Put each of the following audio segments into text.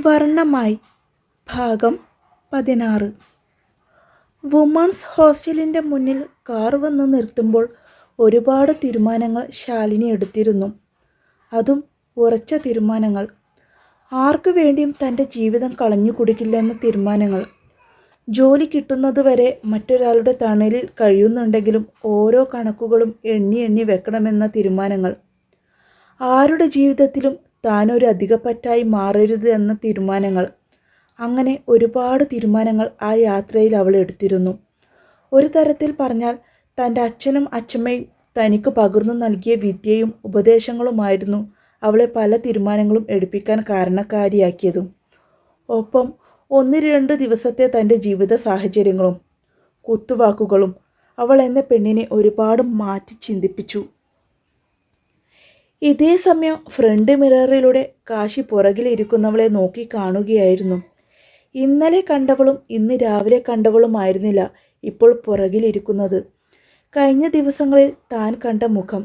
വർണമായി. ഭാഗം പതിനാറ്. വുമൺസ് ഹോസ്റ്റലിന്റെ മുന്നിൽ കാർ വന്ന് നിർത്തുമ്പോൾ ഒരുപാട് തീരുമാനങ്ങൾ ശാലിനി എടുത്തിരുന്നു. അതും ഉറച്ച തീരുമാനങ്ങൾ. ആർക്കു വേണ്ടിയും തന്റെ ജീവിതം കളഞ്ഞു കുടിക്കില്ലെന്ന തീരുമാനങ്ങൾ. ജോലി കിട്ടുന്നതുവരെ മറ്റൊരാളുടെ തണലിൽ കഴിയുന്നുണ്ടെങ്കിലും ഓരോ കണക്കുകളും എണ്ണി എണ്ണി വെക്കണമെന്ന തീരുമാനങ്ങൾ. ആരുടെ ജീവിതത്തിലും താനൊരു അധികപ്പറ്റായി മാറരുത് എന്ന തീരുമാനങ്ങൾ. അങ്ങനെ ഒരുപാട് തീരുമാനങ്ങൾ ആ യാത്രയിൽ അവൾ എടുത്തിരുന്നു. ഒരു തരത്തിൽ പറഞ്ഞാൽ തന്റെ അച്ഛനും അച്ഛമ്മയും തനിക്ക് പകർന്നു നൽകിയ വിദ്യയും ഉപദേശങ്ങളുമായിരുന്നു അവളെ പല തീരുമാനങ്ങളും എടുപ്പിക്കാൻ കാരണക്കാരിയാക്കിയതും. ഒപ്പം ഒന്ന് രണ്ട് ദിവസത്തെ തന്റെ ജീവിത സാഹചര്യങ്ങളും കുത്തുവാക്കുകളും അവൾ എന്ന പെണ്ണിനെ ഒരുപാട് മാറ്റി ചിന്തിപ്പിച്ചു. ഇതേ സമയം ഫ്രണ്ട് മിററിലൂടെ കാശി പുറകിലിരിക്കുന്നവളെ നോക്കി കാണുകയായിരുന്നു. ഇന്നലെ കണ്ടവളും ഇന്ന് രാവിലെ കണ്ടവളുമായിരുന്നില്ല ഇപ്പോൾ പുറകിലിരിക്കുന്നത്. കഴിഞ്ഞ ദിവസങ്ങളിൽ താൻ കണ്ട മുഖം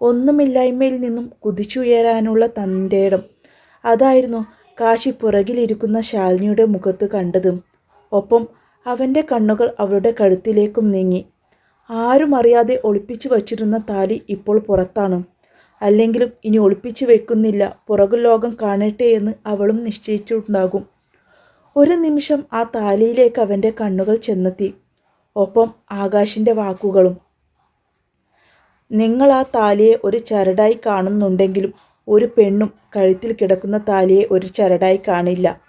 ഒന്നുമില്ലായ്മയിൽ നിന്നും കുതിച്ചുയരാനുള്ള തന്റെ ഇടം അതായിരുന്നു കാശി പുറകിലിരിക്കുന്ന ശാലിനിയുടെ മുഖത്ത് കണ്ടതും. ഒപ്പം അവന്റെ കണ്ണുകൾ അവളുടെ കഴുത്തിലേക്കും നീങ്ങി. ആരും അറിയാതെ ഒളിപ്പിച്ചു വച്ചിരുന്ന താലി ഇപ്പോൾ പുറത്താണ്. അല്ലെങ്കിലും ഇനി ഒളിപ്പിച്ചു വെക്കുന്നില്ല. പുറകു ലോകം കാണട്ടെ എന്ന് അവളും നിശ്ചയിച്ചിട്ടുണ്ടാകും. ഒരു നിമിഷം ആ താലിയിലേക്ക് അവന്റെ കണ്ണുകൾ ചെന്നെത്തി. ഒപ്പം ആകാശിന്റെ വാക്കുകളും. നിങ്ങൾ ആ താലിയെ ഒരു ചരടായി കാണുന്നുണ്ടെങ്കിലും ഒരു പെണ്ണും കഴുത്തിൽ കിടക്കുന്ന താലിയെ ഒരു ചരടായി കാണില്ല.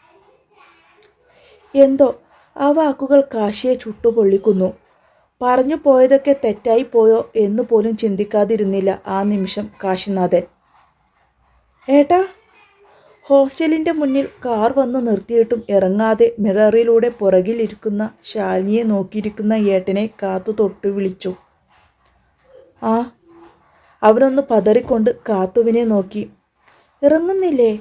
എന്തോ ആ വാക്കുകൾ കാശിയെ ചുട്ടുപൊള്ളിക്കുന്നു. പറഞ്ഞു പോയതൊക്കെ തെറ്റായി പോയോ എന്ന് പോലും ചിന്തിക്കാതിരുന്നില്ല ആ നിമിഷം കാശിനാഥൻ. ഏട്ടാ ഹോസ്റ്റലിന്റെ മുന്നിൽ കാർ വന്ന് നിർത്തിയിട്ടും ഇറങ്ങാതെ മിററിലൂടെ പുറകിലിരിക്കുന്ന ശാലിനിയെ നോക്കിയിരിക്കുന്ന ഏട്ടനെ കാത്തു തൊട്ടു വിളിച്ചു. ആ അവനൊന്ന് പതറിക്കൊണ്ട് കാത്തുവിനെ നോക്കി. ഇറങ്ങുന്നില്ലേ?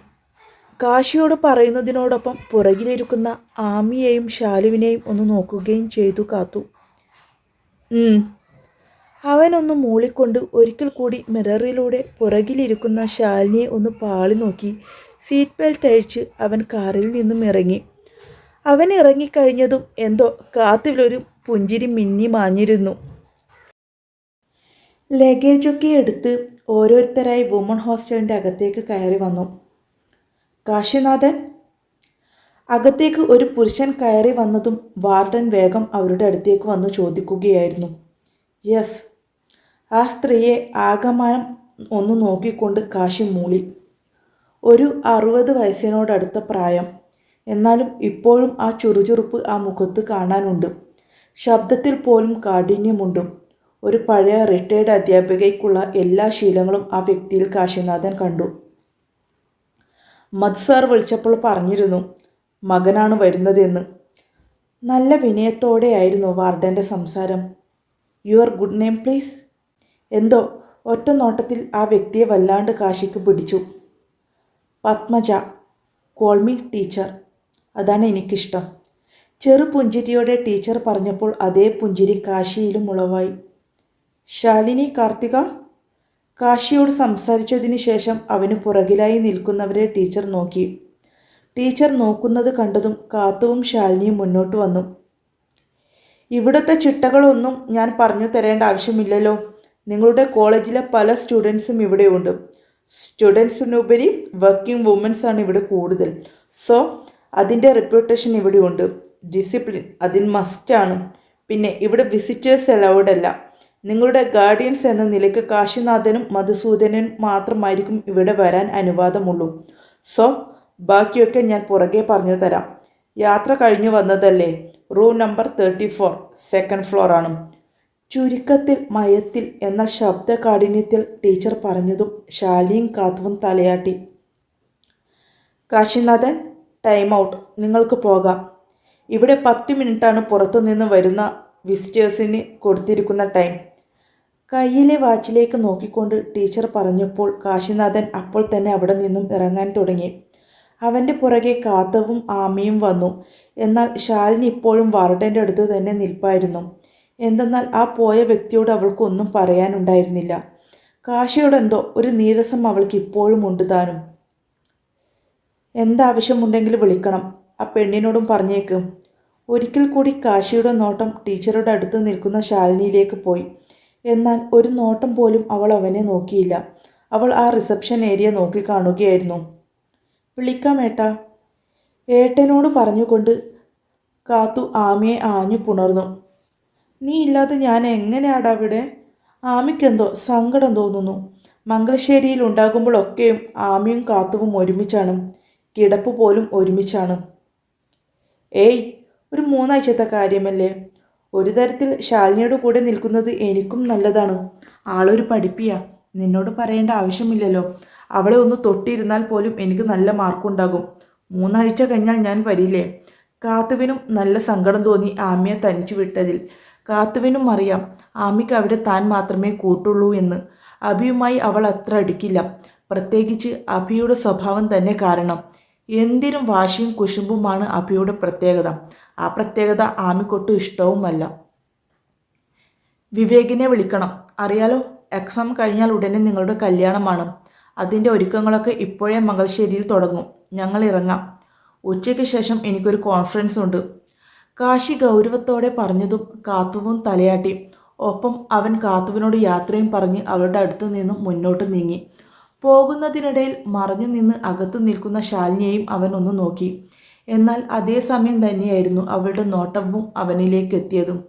കാശിയോട് പറയുന്നതിനോടൊപ്പം പുറകിലിരിക്കുന്ന ആമിയെയും ശാലുവിനെയും ഒന്ന് നോക്കുകയും ചെയ്തു കാത്തു. അവനൊന്ന് മൂളിക്കൊണ്ട് ഒരിക്കൽ കൂടി മിററിലൂടെ പുറകിലിരിക്കുന്ന ശാലിനിയെ ഒന്ന് പാളി നോക്കി. സീറ്റ് ബെൽറ്റ് അഴിച്ച് അവൻ കാറിൽ നിന്നും ഇറങ്ങി. അവൻ ഇറങ്ങിക്കഴിഞ്ഞതും എന്തോ കാത്തിലൊരു പുഞ്ചിരി മിന്നി മാഞ്ഞിരുന്നു. ലഗേജൊക്കെ എടുത്ത് ഓരോരുത്തരായി വുമൺ ഹോസ്റ്റലിന്റെ അകത്തേക്ക് കയറി വന്നു. കാശിനാഥൻ അകത്തേക്ക് ഒരു പുരുഷൻ കയറി വന്നതും വാർഡൻ വേഗം അവരുടെ അടുത്തേക്ക് വന്ന് ചോദിക്കുകയായിരുന്നു. യെസ്. ആ സ്ത്രീയെ ആകമാനം ഒന്ന് നോക്കിക്കൊണ്ട് കാശി മൂളി. ഒരു അറുപത് വയസ്സിനോടടുത്ത പ്രായം. എന്നാലും ഇപ്പോഴും ആ ചുറുചുറുപ്പ് ആ മുഖത്ത് കാണാനുണ്ട്. ശബ്ദത്തിൽ പോലും കാഠിന്യമുണ്ട്. ഒരു പഴയ റിട്ടയർഡ് അധ്യാപികയ്ക്കുള്ള എല്ലാ ശീലങ്ങളും ആ വ്യക്തിയിൽ കാശിനാഥൻ കണ്ടു. മത് സാർ വിളിച്ചപ്പോൾ പറഞ്ഞിരുന്നു മകനാണ് വരുന്നതെന്ന് നല്ല വിനയത്തോടെയായിരുന്നു വാർഡന്റെ സംസാരം. Your good name please. എന്തോ ഒറ്റ നോട്ടത്തിൽ ആ വ്യക്തിയെ വല്ലാണ്ട് കാശിക്ക് പിടിച്ചു. Padmaja call me teacher. അതാണ് എനിക്കിഷ്ടം. ചെറു പുഞ്ചിരിയോടെ ടീച്ചർ പറഞ്ഞപ്പോൾ അതേ പുഞ്ചിരി കാശിയിലും ഉളവായി ശാലിനി കാർത്തിക? കാശിയോട് സംസാരിച്ചതിന് ശേഷം അവന് പുറകിലായി നിൽക്കുന്നവരെ ടീച്ചർ നോക്കി. ടീച്ചർ നോക്കുന്നത് കണ്ടതും കാത്തുവും ശാലിനിയും മുന്നോട്ട് വന്നു. ഇവിടുത്തെ ചിട്ടകളൊന്നും ഞാൻ പറഞ്ഞു തരേണ്ട ആവശ്യമില്ലല്ലോ. നിങ്ങളുടെ കോളേജിലെ പല സ്റ്റുഡൻസും ഇവിടെയുണ്ട്. സ്റ്റുഡൻസിനുപരി വർക്കിംഗ് വുമൻസ് ആണ് ഇവിടെ കൂടുതൽ. സോ അതിന്റെ റെപ്യൂട്ടേഷൻ ഇവിടെയുണ്ട്. ഡിസിപ്ലിൻ അതിന് മസ്റ്റാണ് പിന്നെ ഇവിടെ വിസിറ്റേഴ്സ് അലൗഡ് അല്ല. നിങ്ങളുടെ ഗാർഡിയൻസ് എന്ന നിലയ്ക്ക് കാശിനാഥനും മധുസൂദനനും മാത്രമായിരിക്കും ഇവിടെ വരാൻ അനുവാദമുള്ളൂ. സോ ബാക്കിയൊക്കെ ഞാൻ പുറകെ പറഞ്ഞു തരാം. യാത്ര കഴിഞ്ഞു വന്നതല്ലേ? Room number thirty four second floor ആണ്. ചുരുക്കത്തിൽ മയത്തിൽ എന്ന ശബ്ദ കാഠിന്യത്തിൽ ടീച്ചർ പറഞ്ഞതും ശാലിയും കാത്തുവും തലയാട്ടി. കാശിനാഥൻ ടൈം ഔട്ട് നിങ്ങൾക്ക് പോകാം. ഇവിടെ പത്ത് മിനിറ്റാണ് പുറത്തു നിന്ന് വരുന്ന വിസിറ്റേഴ്സിന് കൊടുത്തിരിക്കുന്ന ടൈം കയ്യിലെ വാച്ചിലേക്ക് നോക്കിക്കൊണ്ട് ടീച്ചർ പറഞ്ഞപ്പോൾ കാശിനാഥൻ അപ്പോൾ തന്നെ അവിടെ നിന്നും ഇറങ്ങാൻ തുടങ്ങി. അവന്റെ പുറകെ കാത്തവും ആമയും വന്നു. എന്നാൽ ശാലിനി ഇപ്പോഴും വാർഡന്റെ അടുത്ത് തന്നെ നിൽപ്പായിരുന്നു. എന്തെന്നാൽ ആ പോയ വ്യക്തിയോട് അവൾക്കൊന്നും പറയാനുണ്ടായിരുന്നില്ല. കാശിയോടെന്തോ ഒരു നീരസം അവൾക്ക് ഇപ്പോഴും ഉണ്ട് താനും. എന്താവശ്യമുണ്ടെങ്കിൽ വിളിക്കണം ആ പെണ്ണിനോടും പറഞ്ഞേക്ക്. ഒരിക്കൽ കൂടി കാശിയുടെ നോട്ടം ടീച്ചറുടെ അടുത്ത് നിൽക്കുന്ന ശാലിനിയിലേക്ക് പോയി. എന്നാൽ ഒരു നോട്ടം പോലും അവൾ അവനെ നോക്കിയില്ല. അവൾ ആ റിസപ്ഷൻ ഏരിയ നോക്കി കാണുകയായിരുന്നു. വിളിക്കാം ഏട്ടാ ഏട്ടനോട് പറഞ്ഞുകൊണ്ട് കാത്തു ആമയെ ആഞ്ഞു പുണർന്നു. നീ ഇല്ലാതെ ഞാൻ എങ്ങനെയാടാ അവിടെ? ആമിക്കെന്തോ സങ്കടം തോന്നുന്നു. മംഗലശ്ശേരിയിൽ ഉണ്ടാകുമ്പോഴൊക്കെയും ആമിയും കാത്തുവും ഒരുമിച്ചാണ്. കിടപ്പ് പോലും ഒരുമിച്ചാണ്. ഏയ് ഒരു മൂന്നാഴ്ചത്തെ കാര്യമല്ലേ? ഒരു തരത്തിൽ ശാലിനിയുടെ കൂടെ നിൽക്കുന്നത് എനിക്കും നല്ലതാണ്. ആളൊരു പഠിപ്പിയാ. നിന്നോട് പറയേണ്ട ആവശ്യമില്ലല്ലോ. അവളെ ഒന്ന് തൊട്ടിരുന്നാൽ പോലും എനിക്ക് നല്ല മാർക്കുണ്ടാകും. മൂന്നാഴ്ച കഴിഞ്ഞാൽ ഞാൻ വരില്ലേ? കാത്തുവിനും നല്ല സങ്കടം തോന്നി ആമിയെ തനിച്ചു വിട്ടതിൽ. കാത്തുവിനും അറിയാം ആമിക്ക് അവിടെ താൻ മാത്രമേ കൂട്ടുള്ളൂ എന്ന്. അഭിയുമായി അവൾ അത്ര അടുക്കില്ല. പ്രത്യേകിച്ച് അഭിയുടെ സ്വഭാവം തന്നെ കാരണം. എന്തിനും വാശിയും കുശുമ്പുമാണ് അഭിയുടെ പ്രത്യേകത. ആ പ്രത്യേകത ആമിക്കൊട്ടും ഇഷ്ടവുമല്ല. വിവേകിനെ വിളിക്കണം. അറിയാലോ എക്സാം കഴിഞ്ഞാൽ ഉടനെ നിങ്ങളുടെ കല്യാണമാണ്. അതിന്റെ ഒരുക്കങ്ങളൊക്കെ ഇപ്പോഴേ മംഗൽശ്ശേരിയിൽ തുടങ്ങും. ഞങ്ങൾ ഇറങ്ങാം. ഉച്ചയ്ക്ക് ശേഷം എനിക്കൊരു കോൺഫറൻസ് ഉണ്ട്. കാശി ഗൗരവത്തോടെ പറഞ്ഞതും കാത്തുവും തലയാട്ടി. ഒപ്പം അവൻ കാത്തുവിനോട് യാത്രയും പറഞ്ഞ് അവളുടെ അടുത്തു നിന്നും മുന്നോട്ട് നീങ്ങി. പോകുന്നതിനിടയിൽ മറഞ്ഞു നിന്ന് അകത്തു നിൽക്കുന്ന ശാലിനിയെയും അവൻ ഒന്ന് നോക്കി. എന്നാൽ അതേസമയം തന്നെയായിരുന്നു അവളുടെ നോട്ടവും അവനിലേക്ക് എത്തിയതും.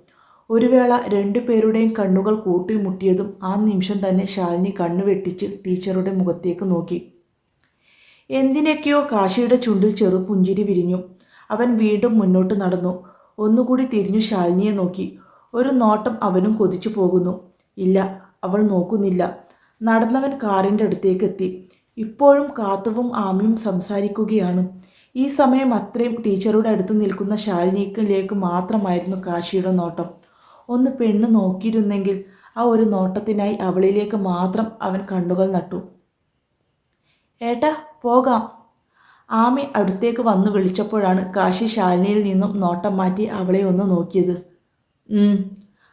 ഒരു വേള രണ്ടുപേരുടെയും കണ്ണുകൾ കൂട്ടിമുട്ടിയതും ആ നിമിഷം തന്നെ ശാലിനി കണ്ണു വെട്ടിച്ച് ടീച്ചറുടെ മുഖത്തേക്ക് നോക്കി. എന്തിനൊക്കെയോ കാശിയുടെ ചുണ്ടിൽ ചെറു പുഞ്ചിരി വിരിഞ്ഞു. അവൻ വീണ്ടും മുന്നോട്ട് നടന്നു. ഒന്നുകൂടി തിരിഞ്ഞു ശാലിനിയെ നോക്കി. ഒരു നോട്ടം അവനും കൊതിച്ചു പോകുന്നു. ഇല്ല അവൾ നോക്കുന്നില്ല. നടന്നവൻ കാറിന്റെ അടുത്തേക്ക് എത്തി. ഇപ്പോഴും കാത്തവും ആമിയും സംസാരിക്കുകയാണ്. ഈ സമയം അത്രയും ടീച്ചറുടെ അടുത്ത് നിൽക്കുന്ന ശാലിനിക്കിലേക്ക് മാത്രമായിരുന്നു കാശിയുടെ നോട്ടം. ഒന്ന് പെണ്ണ് നോക്കിയിരുന്നെങ്കിൽ ആ ഒരു നോട്ടത്തിനായി അവളിലേക്ക് മാത്രം അവൻ കണ്ണുകൾ നട്ടു. ഏട്ടാ പോകാം. ആമി അടുത്തേക്ക് വന്നു വിളിച്ചപ്പോഴാണ് കാശി ശാലിനിയിൽ നിന്നും നോട്ടം മാറ്റി അവളെ ഒന്ന് നോക്കിയത്.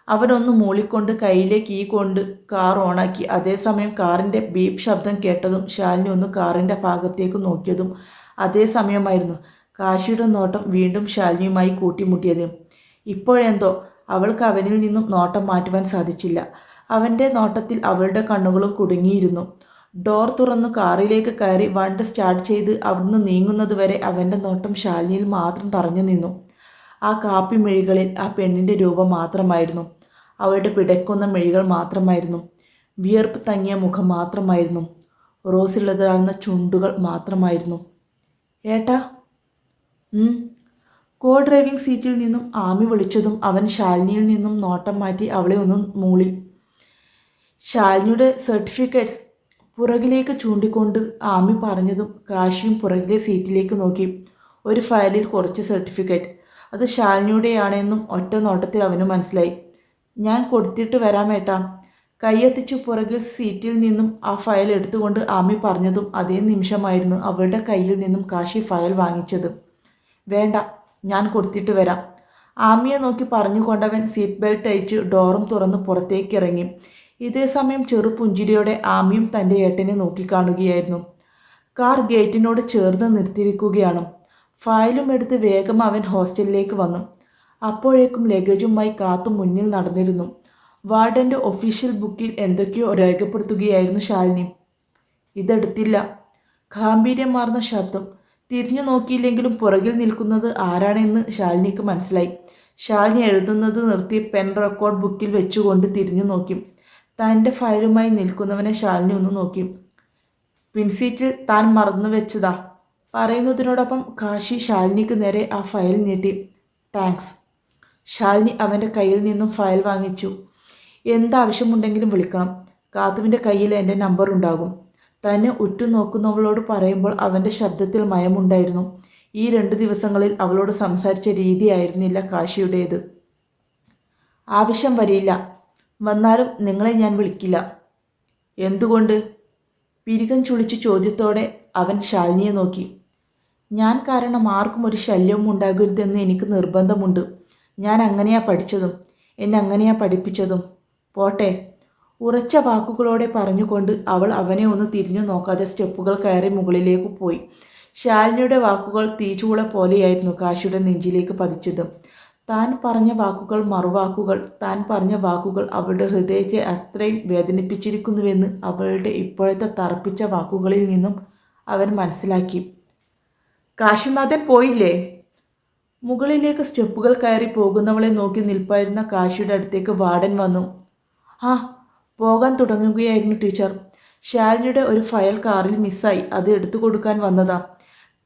അവനൊന്ന് മൂളിക്കൊണ്ട് കയ്യിലെ കീ കൊണ്ട് കാർ ഓണാക്കി. അതേസമയം കാറിന്റെ ബീപ് ശബ്ദം കേട്ടതും ശാലിനി ഒന്ന് കാറിന്റെ ഭാഗത്തേക്ക് നോക്കിയതും അതേസമയമായിരുന്നു കാശിയുടെ നോട്ടം വീണ്ടും ശാലിനിയുമായി കൂട്ടിമുട്ടിയത്. ഇപ്പോഴെന്തോ? അവൾക്ക് അവനിൽ നിന്നും നോട്ടം മാറ്റുവാൻ സാധിച്ചില്ല. അവന്റെ നോട്ടത്തിൽ അവളുടെ കണ്ണുകളും കുടുങ്ങിയിരുന്നു. ഡോർ തുറന്ന് കാറിലേക്ക് കയറി വണ്ട് സ്റ്റാർട്ട് ചെയ്ത് അവിടുന്ന് നീങ്ങുന്നത് വരെ അവന്റെ നോട്ടം ശാലിനിയിൽ മാത്രം തറഞ്ഞു നിന്നു. ആ കാപ്പി മെഴികളിൽ ആ പെണ്ണിന്റെ രൂപം മാത്രമായിരുന്നു. അവളുടെ പിടക്കുന്ന മെഴികൾ മാത്രമായിരുന്നു. വിയർപ്പ് തങ്ങിയ മുഖം മാത്രമായിരുന്നു. റോസിലുള്ളതാകുന്ന ചുണ്ടുകൾ മാത്രമായിരുന്നു. ഏട്ടാ കോ ഡ്രൈവിംഗ് സീറ്റിൽ നിന്നും ആമി വിളിച്ചതും അവൻ ശാലിനിയിൽ നിന്നും നോട്ടം മാറ്റി അവളെ ഒന്നും മൂളി. ശാലിനിയുടെ സർട്ടിഫിക്കറ്റ്സ് പുറകിലേക്ക് ചൂണ്ടിക്കൊണ്ട് ആമി പറഞ്ഞതും കാശിയും പുറകിലെ സീറ്റിലേക്ക് നോക്കി. ഒരു ഫയലിൽ കുറച്ച് സർട്ടിഫിക്കറ്റ് അത് ശാലിനിയുടെയാണെന്നും ഒറ്റ നോട്ടത്തിൽ അവന് മനസ്സിലായി. ഞാൻ കൊടുത്തിട്ട് വരാമേട്ടാ കൈയെത്തിച്ച് പുറകിൽ സീറ്റിൽ നിന്നും ആ ഫയൽ എടുത്തുകൊണ്ട് ആമി പറഞ്ഞതും അതേ നിമിഷമായിരുന്നു അവളുടെ കയ്യിൽ നിന്നും കാശി ഫയൽ വാങ്ങിച്ചത്. വേണ്ട ഞാൻ കൊടുത്തിട്ട് വരാം. ആമിയെ നോക്കി പറഞ്ഞുകൊണ്ടവൻ സീറ്റ് ബെൽറ്റ് അയച്ച് ഡോറും തുറന്ന് പുറത്തേക്ക് ഇറങ്ങി. ഇതേ സമയം ചെറു പുഞ്ചിരിയോടെ ആമിയും തന്റെ ഏട്ടനെ നോക്കിക്കാണുകയായിരുന്നു കാർ ഗേറ്റിനോട് ചേർന്ന് നിർത്തിയിരിക്കുകയാണ്. ഫയലും എടുത്ത് വേഗം അവൻ ഹോസ്റ്റലിലേക്ക് വന്നു. അപ്പോഴേക്കും ലഗേജുമായി കാത്തു മുന്നിൽ നടന്നിരുന്നു. വാർഡന്റെ ഒഫീഷ്യൽ ബുക്കിൽ എന്തൊക്കെയോ രേഖപ്പെടുത്തുകയായിരുന്നു ശാലിനി. ഇതെടുത്തില്ല. ഗാംഭീര്യമാർന്ന ശബ്ദം. തിരിഞ്ഞു നോക്കിയില്ലെങ്കിലും പുറകിൽ നിൽക്കുന്നത് ആരാണെന്ന് ശാലിനിക്ക് മനസ്സിലായി. ശാലിനി എഴുതുന്നത് നിർത്തി പെൻ റെക്കോർഡ് ബുക്കിൽ വെച്ചുകൊണ്ട് തിരിഞ്ഞു നോക്കി. തന്റെ ഫയലുമായി നിൽക്കുന്നവനെ ശാലിനി ഒന്ന് നോക്കി. പിൻസീറ്റിൽ താൻ മറന്നു വെച്ചതാ. പറയുന്നതിനോടൊപ്പം കാശി ശാലിനിക്ക് നേരെ ആ ഫയൽ നീട്ടി. താങ്ക്സ് ശാലിനി അവന്റെ കയ്യിൽ നിന്നും ഫയൽ വാങ്ങിച്ചു. എന്താവശ്യമുണ്ടെങ്കിലും വിളിക്കണം. കാത്തുവിന്റെ കയ്യിൽ എന്റെ നമ്പർ ഉണ്ടാകും. തന്നെ ഉറ്റുനോക്കുന്നവളോട് പറയുമ്പോൾ അവന്റെ ശബ്ദത്തിൽ മയമുണ്ടായിരുന്നു. ഈ രണ്ടു ദിവസങ്ങളിൽ അവളോട് സംസാരിച്ച രീതിയായിരുന്നില്ല കാശിയുടേത്. ആവശ്യം വരില്ല. വന്നാലും നിങ്ങളെ ഞാൻ വിളിക്കില്ല. എന്തുകൊണ്ട്? പിരികം ചുളിച്ച് ചോദ്യത്തോടെ അവൻ ശാലിനിയെ നോക്കി. ഞാൻ കാരണം ആർക്കും ഒരു ശല്യവും ഉണ്ടാകരുതെന്ന് എനിക്ക് നിർബന്ധമുണ്ട്. ഞാൻ അങ്ങനെയാ പഠിച്ചതും. എന്നെ അങ്ങനെയാ പഠിപ്പിച്ചതും. പോട്ടെ. ഉറച്ച വാക്കുകളോടെ പറഞ്ഞുകൊണ്ട് അവൾ അവനെ ഒന്ന് തിരിഞ്ഞു നോക്കാതെ സ്റ്റെപ്പുകൾ കയറി മുകളിലേക്ക് പോയി. ശാലിനിയുടെ വാക്കുകൾ തീച്ചൂള പോലെയായിരുന്നു കാശിയുടെ നെഞ്ചിലേക്ക് പതിച്ചത്. താൻ പറഞ്ഞ വാക്കുകൾ മറുവാക്കുകൾ താൻ പറഞ്ഞ വാക്കുകൾ അവളുടെ ഹൃദയത്തെ അത്രയും വേദനിപ്പിച്ചിരിക്കുന്നുവെന്ന് അവളുടെ ഇപ്പോഴത്തെ തറപ്പിച്ച വാക്കുകളിൽ നിന്നും അവൻ മനസ്സിലാക്കി. കാശിനാഥൻ പോയില്ലേ? മുകളിലേക്ക് സ്റ്റെപ്പുകൾ കയറി പോകുന്നവളെ നോക്കി നിൽപ്പായിരുന്ന കാശിയുടെ അടുത്തേക്ക് വാർഡൻ വന്നു. ആ പോകാൻ തുടങ്ങുകയായിരുന്നു ടീച്ചർ. ശാലിനിയുടെ ഒരു ഫയൽ കാറിൽ മിസ്സായി. അത് എടുത്തു കൊടുക്കാൻ വന്നതാ.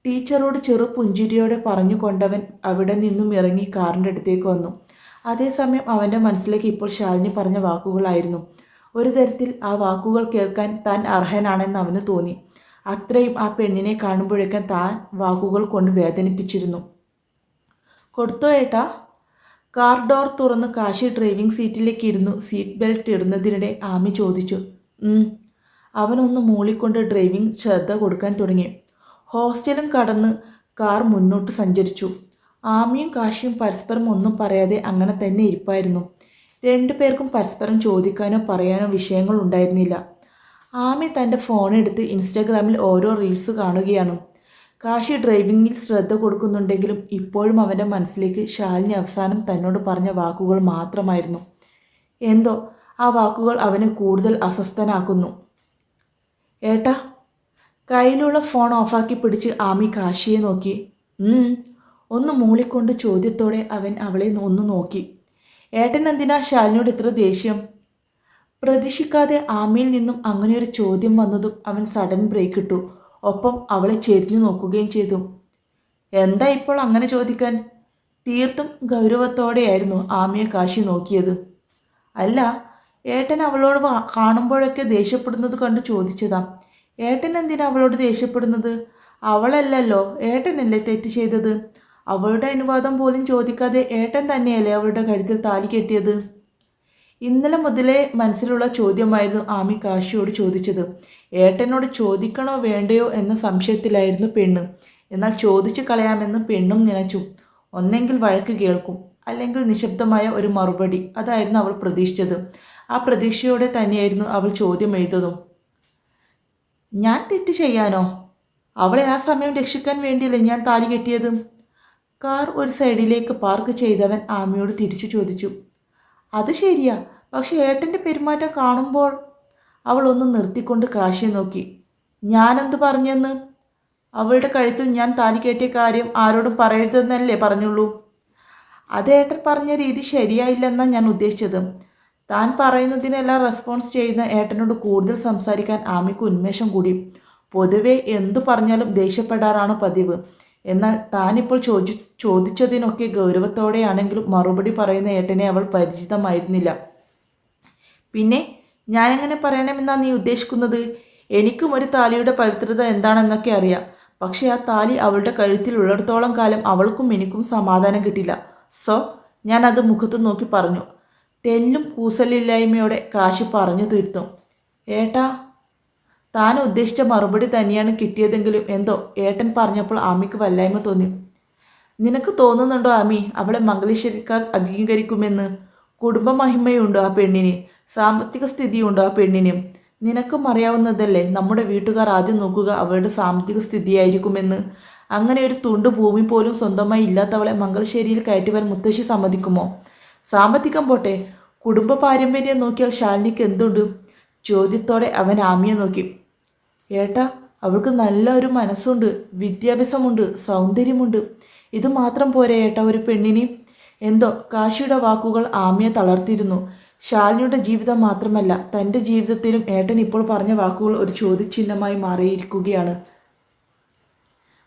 ടീച്ചറോട് ചെറു പുഞ്ചിരിയോടെ പറഞ്ഞു കൊണ്ടവൻ അവിടെ നിന്നും ഇറങ്ങി കാറിന്റെ അടുത്തേക്ക് വന്നു. അതേസമയം അവന്റെ മനസ്സിലേക്ക് ഇപ്പോൾ ശാലിനി പറഞ്ഞ വാക്കുകളായിരുന്നു. ഒരു തരത്തിൽ ആ വാക്കുകൾ കേൾക്കാൻ താൻ അർഹനാണെന്ന് അവന് തോന്നി. അത്രയും ആ പെണ്ണിനെ കാണുമ്പോഴേക്കും താൻ വാക്കുകൾ കൊണ്ട് വേദനിപ്പിച്ചിരുന്നു. കൊടുത്തോ ഏട്ടാ? കാർ ഡോർ തുറന്ന് കാശി ഡ്രൈവിംഗ് സീറ്റിലേക്ക് ഇരുന്നു സീറ്റ് ബെൽറ്റ് ഇടുന്നതിനിടെ ആമി ചോദിച്ചു അവനൊന്ന് മൂളിക്കൊണ്ട് ഡ്രൈവിംഗ് ശ്രദ്ധ കൊടുക്കാൻ തുടങ്ങി. ഹോസ്റ്റലും കടന്ന് കാർ മുന്നോട്ട് സഞ്ചരിച്ചു. ആമിയും കാശിയും പരസ്പരം ഒന്നും പറയാതെ അങ്ങനെ തന്നെ ഇരിപ്പായിരുന്നു. രണ്ടു പേർക്കും പരസ്പരം ചോദിക്കാനോ പറയാനോ വിഷയങ്ങൾ ഉണ്ടായിരുന്നില്ല. ആമി തന്റെ ഫോണെടുത്ത് ഇൻസ്റ്റാഗ്രാമിൽ ഓരോ റീൽസ് കാണുകയാണ്. കാശി ഡ്രൈവിങ്ങിൽ ശ്രദ്ധ കൊടുക്കുന്നുണ്ടെങ്കിലും ഇപ്പോഴും അവന്റെ മനസ്സിലേക്ക് ശാലിനി അവസാനം തന്നോട് പറഞ്ഞ വാക്കുകൾ മാത്രമായിരുന്നു. എന്തോ ആ വാക്കുകൾ അവനെ കൂടുതൽ അസ്വസ്ഥനാക്കുന്നു. ഏട്ടാ കയ്യിലുള്ള ഫോൺ ഓഫാക്കി പിടിച്ച് ആമി കാശിയെ നോക്കി. ഒന്ന് മൂളിക്കൊണ്ട് ചോദ്യത്തോടെ അവൻ അവളെ ഒന്ന് നോക്കി. ഏട്ടൻ എന്തിനാ ശാലിനിയോട് ഇത്ര ദേഷ്യം? പ്രതീക്ഷിക്കാതെ ആമിയിൽ നിന്നും അങ്ങനെ ഒരു ചോദ്യം വന്നതും അവൻ സഡൻ ബ്രേക്ക് ഇട്ടു. ഒപ്പം അവളെ ചെരിഞ്ഞു നോക്കുകയും ചെയ്തു. എന്താ ഇപ്പോൾ അങ്ങനെ ചോദിക്കാൻ? തീർത്തും ഗൗരവത്തോടെയായിരുന്നു ആമിയെ കാശി നോക്കിയത്. അല്ല ഏട്ടൻ അവളോട് കാണുമ്പോഴൊക്കെ ദേഷ്യപ്പെടുന്നത് കണ്ട് ചോദിച്ചതാ. ഏട്ടൻ എന്തിനാ അവളോട് ദേഷ്യപ്പെടുന്നത്? അവളല്ലല്ലോ ഏട്ടനല്ലേ തെറ്റ് ചെയ്തത്? അവളുടെ അനുവാദം പോലും ചോദിക്കാതെ ഏട്ടൻ തന്നെയല്ലേ അവളുടെ കഴുത്തിൽ താലി കെട്ടിയത്? ഇന്നലെ മുതലേ മനസ്സിലുള്ള ചോദ്യമായിരുന്നു ആമി കാശിയോട് ചോദിച്ചത്. ഏട്ടനോട് ചോദിക്കണോ വേണ്ടയോ എന്ന സംശയത്തിലായിരുന്നു പെണ്ണ്. എന്നാൽ ചോദിച്ചു കളയാമെന്ന് പെണ്ണും നിലച്ചു ഒന്നെങ്കിൽ വഴക്ക് കേൾക്കും അല്ലെങ്കിൽ നിശബ്ദമായ ഒരു മറുപടി. അതായിരുന്നു അവൾ പ്രതീക്ഷിച്ചത്. ആ പ്രതീക്ഷയോടെ തന്നെയായിരുന്നു അവൾ ചോദ്യം എഴുതതും. ഞാൻ തെറ്റ് ചെയ്യാനോ? അവളെ ആ സമയം രക്ഷിക്കാൻ വേണ്ടിയല്ലേ ഞാൻ താലി കെട്ടിയത്? കാർ ഒരു സൈഡിലേക്ക് പാർക്ക് ചെയ്തവൻ ആമിയോട് തിരിച്ചു ചോദിച്ചു. അത് ശരിയാ. പക്ഷെ ഏട്ടന്റെ പെരുമാറ്റം കാണുമ്പോൾ അവൾ ഒന്ന് നിർത്തിക്കൊണ്ട് കാശിയെ നോക്കി. ഞാനെന്ത് പറഞ്ഞെന്ന്? അവളുടെ കഴുത്തിൽ ഞാൻ താലി കെട്ടിയ കാര്യം ആരോടും പറയരുതെന്നല്ലേ പറഞ്ഞുള്ളൂ. അത് ഏട്ടൻ പറഞ്ഞ രീതി ശരിയായില്ലെന്നാണ് ഞാൻ ഉദ്ദേശിച്ചത്. താൻ പറയുന്നതിനെല്ലാം റെസ്പോൺസ് ചെയ്യുന്ന ഏട്ടനോട് കൂടുതൽ സംസാരിക്കാൻ ആമിക്ക് ഉന്മേഷം കൂടി. പൊതുവേ എന്തു പറഞ്ഞാലും ദേഷ്യപ്പെടാറാണ് പതിവ്. എന്നാൽ താനിപ്പോൾ ചോദി ചോദിച്ചതിനൊക്കെ ഗൗരവത്തോടെയാണെങ്കിലും മറുപടി പറയുന്ന ഏട്ടനെ അവൾ പരിചിതമായിരുന്നില്ല. പിന്നെ ഞാനെങ്ങനെ പറയണമെന്നാണ് നീ ഉദ്ദേശിക്കുന്നത്? എനിക്കും ഒരു താലിയുടെ പവിത്രത എന്താണെന്നൊക്കെ അറിയാം. പക്ഷേ ആ താലി അവളുടെ കഴുത്തിൽ ഉള്ളിടത്തോളം കാലം അവൾക്കും എനിക്കും സമാധാനം കിട്ടില്ല. സോ ഞാൻ അത് മുഖത്ത് നോക്കി പറഞ്ഞു. തെല്ലും കൂസലില്ലായ്മയോടെ കാശി പറഞ്ഞു തീർത്തു. ഏട്ടാ താൻ ഉദ്ദേശിച്ച മറുപടി തന്നെയാണ് കിട്ടിയതെങ്കിലും എന്തോ ഏട്ടൻ പറഞ്ഞപ്പോൾ ആമിക്ക് വല്ലായ്മ തോന്നി. നിനക്ക് തോന്നുന്നുണ്ടോ ആമി അവളെ മംഗലേശ്വരിക്കാർ അംഗീകരിക്കുമെന്ന്? കുടുംബമഹിമയുണ്ടോ ആ പെണ്ണിന്? സാമ്പത്തിക സ്ഥിതിയുണ്ടോ ആ പെണ്ണിന്? നിനക്കും അറിയാവുന്നതല്ലേ നമ്മുടെ വീട്ടുകാർ ആദ്യം നോക്കുക അവളുടെ സാമ്പത്തിക സ്ഥിതിയായിരിക്കുമെന്ന്. അങ്ങനെ ഒരു തുണ്ട് ഭൂമി പോലും സ്വന്തമായി ഇല്ലാത്തവളെ മംഗലശ്ശേരിയിൽ കയറ്റുവാൻ മുത്തശ്ശി സമ്മതിക്കുമോ? സാമ്പത്തികം പോട്ടെ. കുടുംബ പാരമ്പര്യം നോക്കിയാൽ ശാലിനിക്ക് എന്തുണ്ട്? ചോദ്യത്തോടെ അവൻ ആമിയെ നോക്കി. ഏട്ടാ അവൾക്ക് നല്ല ഒരു മനസ്സുണ്ട് വിദ്യാഭ്യാസമുണ്ട് സൗന്ദര്യമുണ്ട്. ഇത് മാത്രം പോരെ ഏട്ടാ ഒരു പെണ്ണിന്. എന്തോ കാശിയുടെ വാക്കുകൾ ആമിയെ തളർത്തിയിരുന്നു. ശാലിനിയുടെ ജീവിതം മാത്രമല്ല തന്റെ ജീവിതത്തിലും ഏട്ടൻ ഇപ്പോൾ പറഞ്ഞ വാക്കുകൾ ഒരു ചോദ്യചിഹ്നമായി മാറിയിരിക്കുകയാണ്.